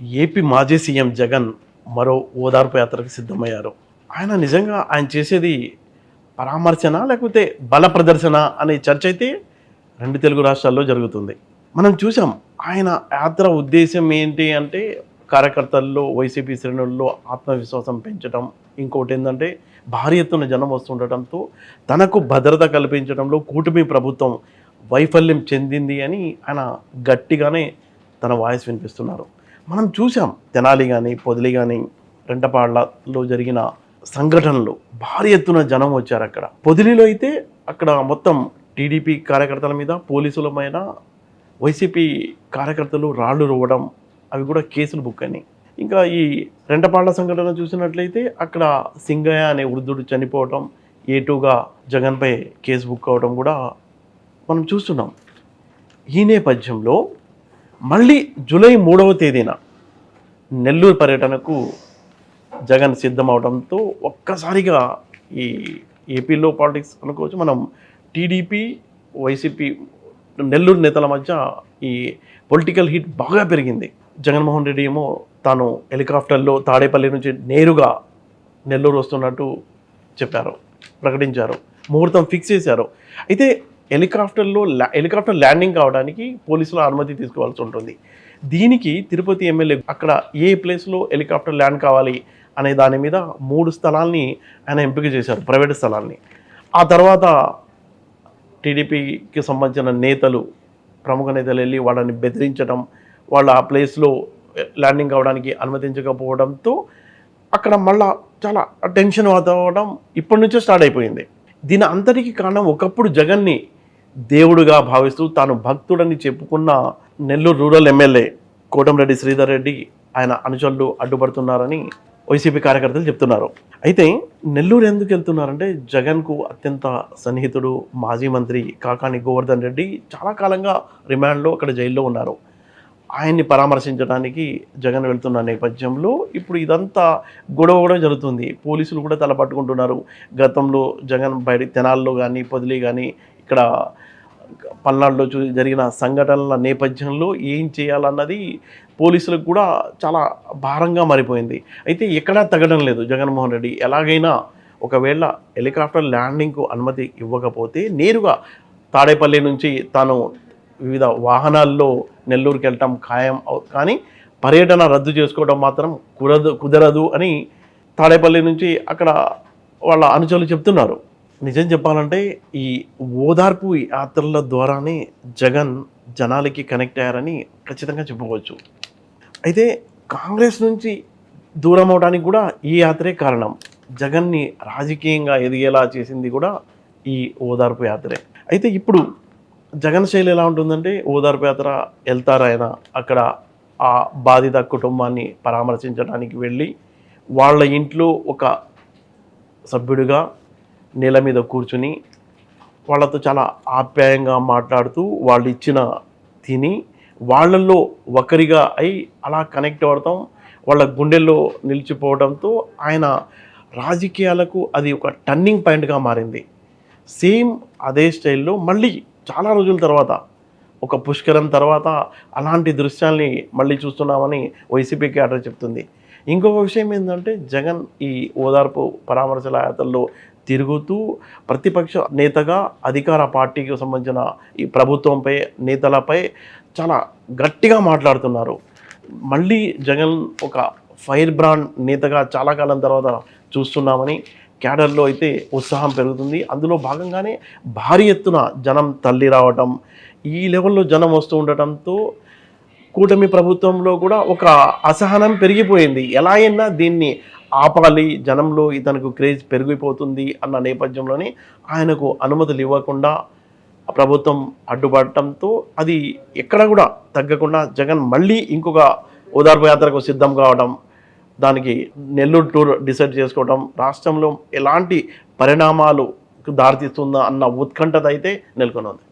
AP మాజీ CM Jagan మరో ఓదార్పు యాత్రకు సిద్ధమయ్యారు. ఆయన నిజంగా ఆయన చేసేది పరామర్శన లేకపోతే బల ప్రదర్శన అనే చర్చ అయితే రెండు తెలుగు రాష్ట్రాల్లో జరుగుతుంది. మనం చూసాం ఆయన యాత్ర ఉద్దేశం ఏంటి అంటే కార్యకర్తల్లో వైసీపీ శ్రేణుల్లో ఆత్మవిశ్వాసం పెంచడం ఇంకోటి ఏంటంటే భారీ ఎత్తున జనం వస్తుండటంతో తనకు భద్రత కల్పించడంలో కూటమి ప్రభుత్వం వైఫల్యం చెందింది అని ఆయన గట్టిగానే తన వాయిస్ వినిపిస్తున్నారు. మనం చూసాం తెనాలి కానీ పొదిలి కానీ రెంటపాళ్ళలో జరిగిన సంఘటనలు. భారీ ఎత్తున జనం వచ్చారు అక్కడ. పొదిలిలో అయితే అక్కడ మొత్తం టీడీపీ కార్యకర్తల మీద పోలీసుల మీద వైసీపీ కార్యకర్తలు రాళ్ళు రువ్వడం అవి కూడా కేసులు బుక్ అయినాయి. ఇంకా ఈ రెంటపాళ్ళ సంఘటన చూసినట్లయితే అక్కడ సింగయ్య అనే వృద్ధుడు చనిపోవటం ఏటుగా జగన్పై కేసు బుక్ అవడం కూడా మనం చూస్తున్నాం. ఈ నేపథ్యంలో మళ్ళీ జూలై మూడవ తేదీన నెల్లూరు పర్యటనకు జగన్ సిద్ధమవడంతో ఒక్కసారిగా ఈ ఏపీలో పాలిటిక్స్ అనుకోవచ్చు మనం టీడీపీ వైసీపీ నెల్లూరు నేతల మధ్య ఈ పొలిటికల్ హీట్ బాగా పెరిగింది. జగన్మోహన్ రెడ్డి ఏమో తాను హెలికాప్టర్లో తాడేపల్లి నుంచి నేరుగా నెల్లూరు వస్తున్నట్టు చెప్పారు ప్రకటించారు ముహూర్తం ఫిక్స్ చేశారు. అయితే హెలికాప్టర్లో ల్యా- హెలికాప్టర్ ల్యాండింగ్ కావడానికి పోలీసుల అనుమతి తీసుకోవాల్సి ఉంటుంది. దీనికి తిరుపతి ఎమ్మెల్యే అక్కడ ఏ ప్లేస్లో హెలికాప్టర్ ల్యాండ్ కావాలి అనే దాని మీద మూడు స్థలాల్ని ఆయన ఎంపిక చేశారు ప్రైవేట్ స్థలాల్ని. ఆ తర్వాత టీడీపీకి సంబంధించిన నేతలు ప్రముఖ నేతలు వెళ్ళి వాళ్ళని బెదిరించడం వాళ్ళ ఆ ప్లేస్లో ల్యాండింగ్ కావడానికి అనుమతించకపోవడంతో అక్కడ మళ్ళా చాలా టెన్షన్ వాతావరణం ఇప్పటి నుంచే స్టార్ట్ అయిపోయింది. దీని అంతటికి కారణం ఒకప్పుడు జగన్ని దేవుడుగా భావిస్తూ తాను భక్తుడని చెప్పుకున్న నెల్లూరు రూరల్ ఎమ్మెల్యే కోటంరెడ్డి శ్రీధర్ రెడ్డి ఆయన అనుచరులు అడ్డుపడుతున్నారని వైసీపీ కార్యకర్తలు చెప్తున్నారు. అయితే నెల్లూరు ఎందుకు వెళ్తున్నారంటే జగన్కు అత్యంత సన్నిహితుడు మాజీ మంత్రి కాకాని గోవర్ధన్ రెడ్డి చాలా కాలంగా రిమాండ్లో అక్కడ జైల్లో ఉన్నారు. ఆయన్ని పరామర్శించడానికి జగన్ వెళ్తున్న నేపథ్యంలో ఇప్పుడు ఇదంతా గొడవ కూడా జరుగుతుంది. పోలీసులు కూడా తల పట్టుకుంటున్నారు. గతంలో జగన్ బయట తెనాల్లో కానీ పొదిలి కానీ ఇక్కడ పల్నాడులో చూ జరిగిన సంఘటనల నేపథ్యంలో ఏం చేయాలన్నది పోలీసులకు కూడా చాలా భారంగా మారిపోయింది. అయితే ఎక్కడా తగ్గడం లేదు జగన్మోహన్ రెడ్డి. ఎలాగైనా ఒకవేళ హెలికాప్టర్ ల్యాండింగ్కు అనుమతి ఇవ్వకపోతే నేరుగా తాడేపల్లి నుంచి తాను వివిధ వాహనాల్లో నెల్లూరుకి వెళ్ళటం ఖాయం అవు కానీ పర్యటన రద్దు చేసుకోవడం మాత్రం కుదరదు కుదరదు అని తాడేపల్లి నుంచి అక్కడ వాళ్ళ అనుచరులు చెప్తున్నారు. నిజం చెప్పాలంటే ఈ ఓదార్పు యాత్రల ద్వారానే జగన్ జనాలకి కనెక్ట్ అయ్యారని ఖచ్చితంగా చెప్పుకోవచ్చు. అయితే కాంగ్రెస్ నుంచి దూరం అవడానికి కూడా ఈ యాత్రే కారణం. జగన్ని రాజకీయంగా ఎదిగేలా చేసింది కూడా ఈ ఓదార్పు యాత్రే. అయితే ఇప్పుడు జగన్ శైలి ఎలా ఉంటుందంటే ఓదార్పు యాత్ర వెళ్తారు అక్కడ ఆ బాధిత కుటుంబాన్ని పరామర్శించడానికి వెళ్ళి వాళ్ళ ఇంట్లో ఒక సభ్యుడిగా నేల మీద కూర్చుని వాళ్ళతో చాలా ఆప్యాయంగా మాట్లాడుతూ వాళ్ళు ఇచ్చిన తిని వాళ్ళల్లో ఒకరిగా అయి అలా కనెక్ట్ అవడం వాళ్ళ గుండెల్లో నిలిచిపోవడంతో ఆయన రాజకీయాలకు అది ఒక టర్నింగ్ పాయింట్గా మారింది. సేమ్ అదే స్టైల్లో మళ్ళీ చాలా రోజుల తర్వాత ఒక పుష్కరం తర్వాత అలాంటి దృశ్యాల్ని మళ్ళీ చూస్తున్నామని వైసీపీ క్యాడర్ చెప్తుంది. ఇంకొక విషయం ఏంటంటే జగన్ ఈ ఓదార్పు పరామర్శల యాత్రల్లో తిరుగుతూ ప్రతిపక్ష నేతగా అధికార పార్టీకి సంబంధించిన ఈ ప్రభుత్వంపై నేతలపై చాలా గట్టిగా మాట్లాడుతున్నారు. మళ్ళీ జగన్ ఒక ఫైర్ బ్రాండ్ నేతగా చాలా కాలం తర్వాత చూస్తున్నామని క్యాడర్లో అయితే ఉత్సాహం పెరుగుతుంది. అందులో భాగంగానే భారీ ఎత్తున జనం తల్లి రావటం ఈ లెవెల్లో జనం వస్తూ ఉండటంతో కూటమి ప్రభుత్వంలో కూడా ఒక అసహనం పెరిగిపోయింది. ఎలా అయినా దీన్ని ఆపాలి జనంలో ఇతనికి క్రేజ్ పెరిగిపోతుంది అన్న నేపథ్యంలోనే ఆయనకు అనుమతులు ఇవ్వకుండా ప్రభుత్వం అడ్డుపడటంతో అది ఎక్కడ కూడా తగ్గకుండా జగన్ మళ్ళీ ఇంకొక ఓదార్పు యాత్రకు సిద్ధం కావడం దానికి నెల్లూరు టూర్ డిసైడ్ చేసుకోవడం రాష్ట్రంలో ఎలాంటి పరిణామాలు దారితీస్తుందా అన్న ఉత్కంఠత అయితే నెలకొని ఉంది